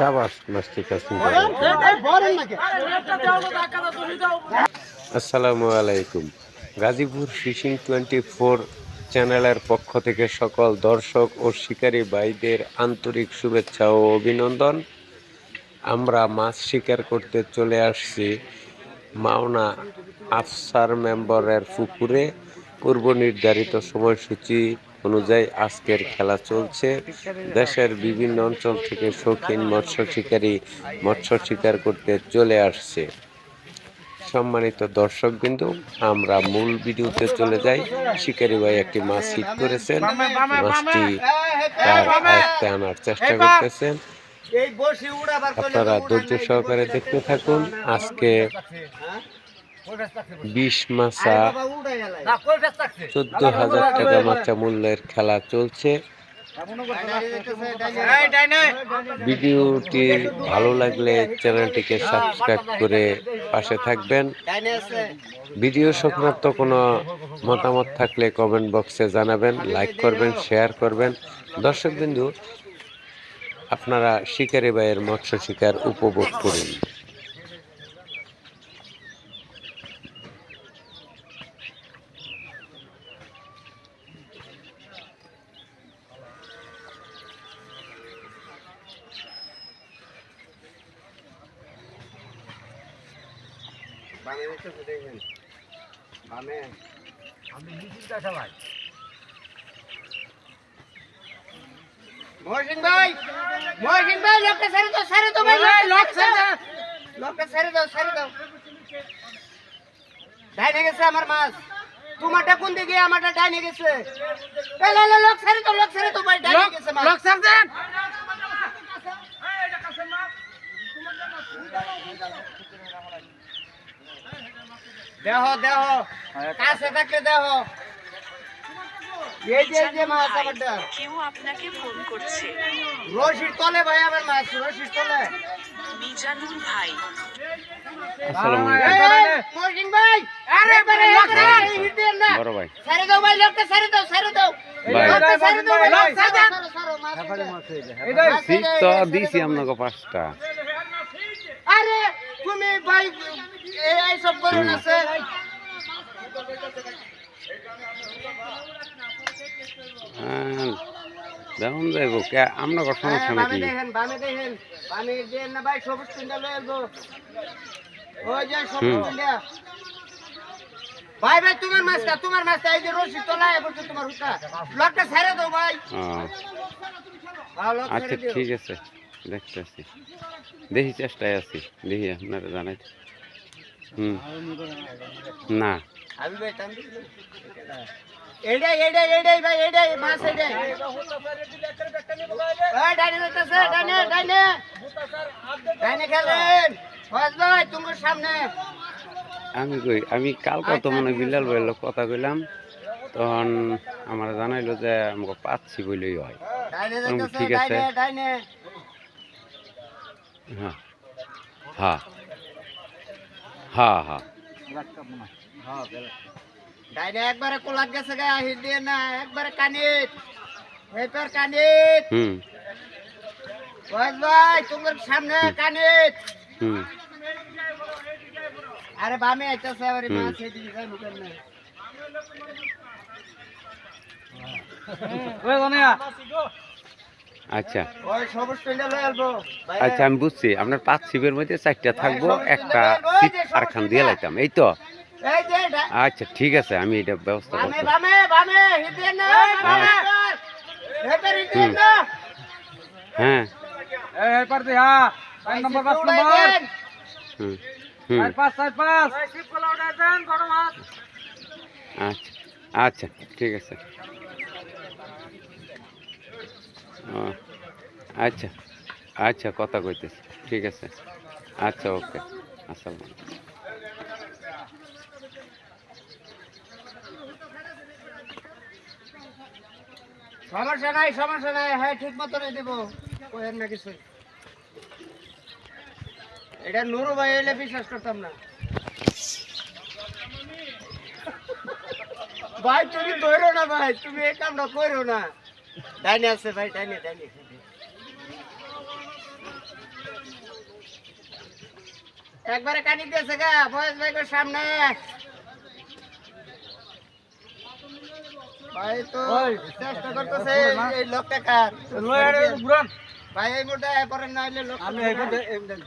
সাবাস আসসালামু আলাইকুম। গাজীপুর ফিশিং টোয়েন্টি ফোর চ্যানেলের পক্ষ থেকে সকল দর্শক ও শিকারী ভাইদের আন্তরিক শুভেচ্ছা ও অভিনন্দন। আমরা মাছ শিকার করতে চলে আসছি মাওনা আফসার মেম্বরের পুকুরে। পূর্ব নির্ধারিত সময়সূচি অনুযায়ী আজকের খেলা চলছে। দেশের বিভিন্ন অঞ্চল থেকে শৌখিন মৎস্য শিকারী মৎস্য শিকার করতে চলে আসছে। সম্মানিত দর্শক বিন্দু আমরা মূল ভিডিওতে চলে যাই। শিকারি ভাই একটি মাছ হিট করেছেন। মাছটি তার আয়ত্তে আনার চেষ্টা করতেছেন। আপনারা ধৈর্য সহকারে দেখতে থাকুন। আজকে বিশ মাসা চোদ্দ হাজার টাকা মাত্রা মূল্যের খেলা চলছে। ভিডিওটি ভালো লাগলে চ্যানেলটিকে সাবস্ক্রাইব করে পাশে থাকবেন। ভিডিও সংক্রান্ত কোনো মতামত থাকলে কমেন্ট বক্সে জানাবেন লাইক করবেন শেয়ার করবেন। দর্শকবিন্দু আপনারা শিকারি ভাইয়ের মৎস্য শিকার উপভোগ করুন। মহসিন ভাই মহসিন ভাই লোকটা ছেড়ে দাও ছেড়ে দাও ভাই লোক ছেড়ে দাও। লোকটা ছেড়ে দাও ছেড়ে দাও। ডাইনে গেছে আমার মাছ। তোমারটা কোন দিকে? আমারটা ডাইনে গেছে। এই লে, লে, লোক ছেড়ে দাও লোক ছেড়ে দাও ভাই ডাইনে গেছে মাছ। লোক ছেড়ে দেন। দেহ দেহ কাছে থাকলে দেহ এই যে এই যে মাছ আমারটা কেউ আপনাকে ফোন করছে রশির তলে ভাই আমার মাছ রশির তলে মিজানুর ভাই বড় দাও লোকটা দাও সরো, দাও, দিছি আপনাকে পাঁচটা আরে তুমি ভাই এই সব করো না স্যার হ্যাঁ, দেখুন যাইব কে আপনাকে সমস্যা বামে নাকি? দেখেন বামে দেখেন। বামে যে না ভাই সবুজ তিনটা লয়ে আসব। ওই যে সবুজ। ভাই ভাই তোমার মাছটা তোমার মাছটা এই যে রশি তোলায় বলছো তোমার হুটা লোকটা ছেড়ে দাও ভাই। ভালো আচ্ছা ঠিক আছে দেখতেছি। দেখি চেষ্টায় আছি দেখি আপনারা জানাই না। আমি কই আমি কালকে তো মনে হয় বিলাল বলল কথা কইলাম তখন আমার জানাইলো যে আমাকে পাচ্ছি বলেই হয়। ঠিক আছে। হ্যাঁ হ্যাঁ। হ্যাঁ হ্যাঁ। ডাইনে একবারে কোলাক গেছে গা হিট দিয়ে না একবারে কানিত এবার কানিত হুম। বাস ভাই তোমার সামনে কানিত হুম। আরে বামে আইতাছে আবার মাছ এদিকে যাই মুখের না ওই সবুজ ভাই আচ্ছা আমি বুঝছি। আপনার পাঁচ ছিপের মধ্যে চারটা থাকব একটা ছিপ আর খান দিয়ে লাইতাম। এই তো। আচ্ছা ঠিক আছে আমি এটা ব্যবস্থা হুম। হ্যাঁ। পাঁচ নম্বর পাঁচ নম্বর। হুম হুম। পাঁচ চার পাঁচ। শিব কলা উঠে দেন বড় মাছ আচ্ছা আচ্ছা ঠিক আছে। আচ্ছা আচ্ছা কথা কইতেছি, ঠিক আছে আচ্ছা ওকে, আসসালাম সমস্যা নাই সমস্যা নাই হ্যাঁ ঠিক মতনই দেবো কোয়েন না কিছু। এটা নুরু ভাই এলে বিশ্বাস করতাম না। ভাই, তুমি ধরো না ভাই, তুমি এই কামটা করো না। ডাইনে আছে ভাই ডাইনে ডাইনে একবারে কানি দিয়েছে গা বয়স ভাইকে সামনে। ভাই তো চেষ্টা করতেছে এই লোকটা কার? বুড়ান। ভাই এই মোটা পরে নাইলে লোক আমি এই মোটা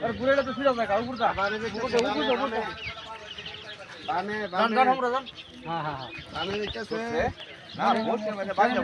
আর বুড়াটা তো ফিরে দেখা উপরটা। মানে যে উপরটা উপরটা উপরটা বামে। বামে জান জান আমরা জান হ্যাঁ হ্যাঁ বামে দেখতেছে। না বসে মানে বাজাও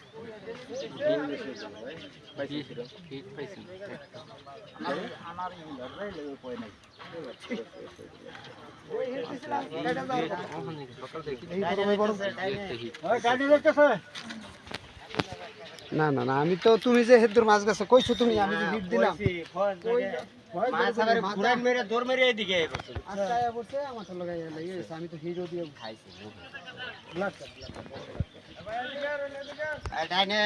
না না না আমি তো তুমি যে হেদুর মাছ গেছো কইছো তুমি আমি যে হিট দিলাম আমি তো হিরো দিয়ে খাইছি ডাইনে।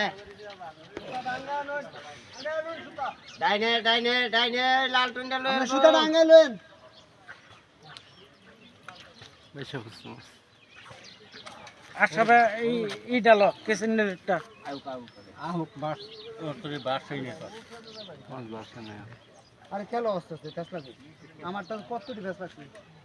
ডাইনে ডাইনে ডাইনে লাল টুন্ডা লয়ে আপনি এলো। সুতা ডাঙ্গাই লইন আসাবে এই ই ডালো কেসিনের একটা আমার তো কত দি ফেসলা আছে এলা এলা লক ছাইরে দে তো এত কষ্ট হয়ে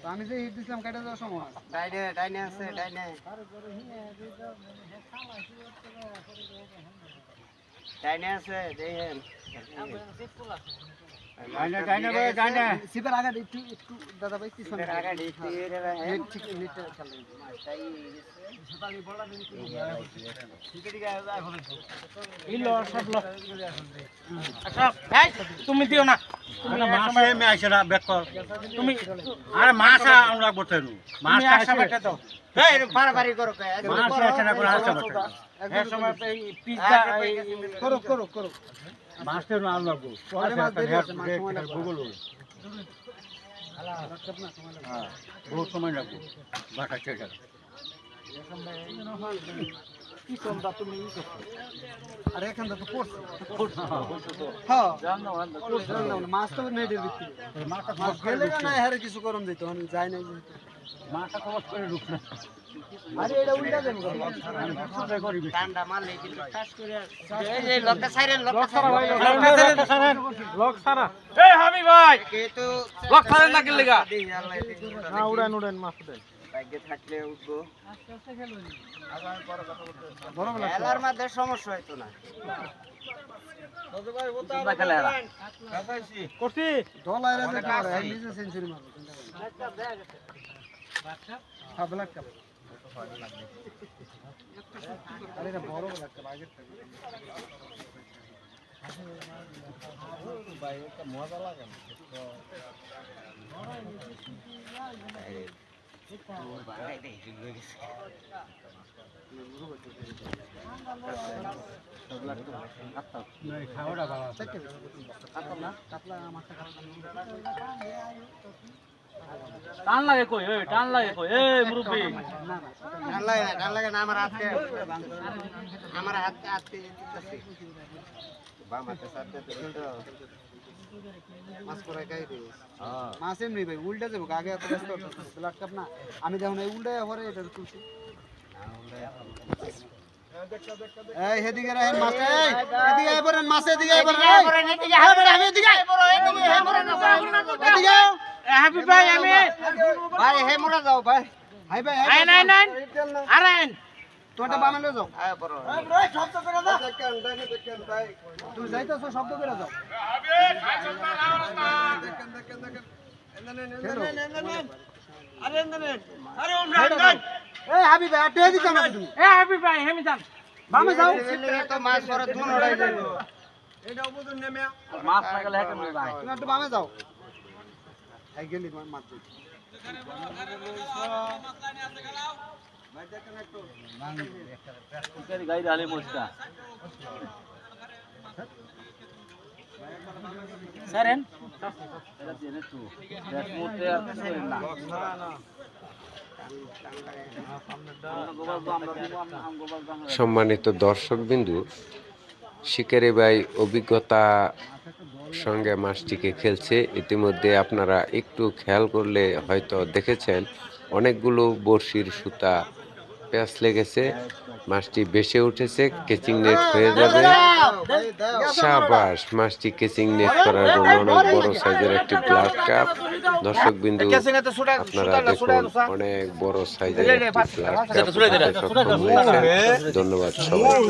তো আমি যে হিট দিছিলাম কেটে যাওয়ার সময়? ডাইনে ডাইনে আছে ডাইনে। ডাইনে আছে দেখেন। তুমি দিও না। বহুত সময় লাগবে। বাটা চেষ্টা কি তোমরা তুমি ই করছ আরে এখান তো পড়ছে হ্যাঁ মাছ তো নেটের ভিতরে মাছ গেলে না হ্যারে কিছু করম দিত আমি যাই নাই যেহেতু। খবর করে ঢুক না আরে এটা উল্টা দেন ঠান্ডা মারলে কিন্তু টাচ করে এই যে লকটা ছাইরেন লক সারা এই হাবি ভাই কিন্তু লক ছাড়েন না কেন লেগা? দিই, আল্লাহ দিই, না উড়ান উড়ান মাছ দেন ভাগ্যে থাকলে উঠবো। বড় খেলার মধ্যে সমস্যা হইতো না। করছি। ডলার এর দেখো আরে নিজে সেঞ্চুরি মারবে ব্ল্যাক কাপ আরে এটা বড় ব্ল্যাক কাপ আগের থেকে খাওয়াটা ভালো কাতলা টান লাগে কই? এই টান লাগে কই? এই মুরব্বি। না না টান লাগে না টান লাগে না আমার হাতে আমার হাতে হাতে বাম হাতে সাথে মাছ করে খাই দিই মাছ এমনি ভাই উল্টা যাব আগে এত ব্যস্ত ব্ল্যাক কাপ না। আমি দেখুন এই উল্টা পরে এটা তুলছি। এই হেদিকে রাখেন মাছ এই এদিকে আয় পড়েন মাছ এদিকে আয় পড়েন এদিকে হাত ধরে, আমি এদিকে এদিকে হে মোড়া না, এদিকে আয়। হাবি ভাই আমি ভাই হে মোড়া যাও ভাই। হাই ভাই আইন আইন আইন আর তোটা বামে যাও। আয় বড় শব্দ করে দাও তুমি যাইতেছো শব্দ করে দাও এই হাবি ভাই। আটে দিছ না তুমি। এ হাবি ভাই হেমি যান। বামে যাও। তো মাছ ধরে দুন। উড়াই যাইব মাছ না গেলে তুমি একটু বামে যাও। গেলি মাছ। সম্মানিত দর্শকবিন্দু, শিকারি ভাই অভিজ্ঞতা সঙ্গে মাছটিকে খেলছে। ইতিমধ্যে আপনারা একটু খেয়াল করলে হয়তো দেখেছেন, অনেকগুলো বড়শির সুতা প্যাঁচ লেগেছে মাছটি বেশে উঠেছে কেচিং নেট হয়ে যাবে সাবাস মাছটি কেচিং নেট করার জন্য অনেক বড় সাইজের একটি ব্লাড কাপ দর্শক বিন্দু আপনারা দেখুন অনেক বড় সাইজের একটি ব্লাড কাপ ধন্যবাদ সবাই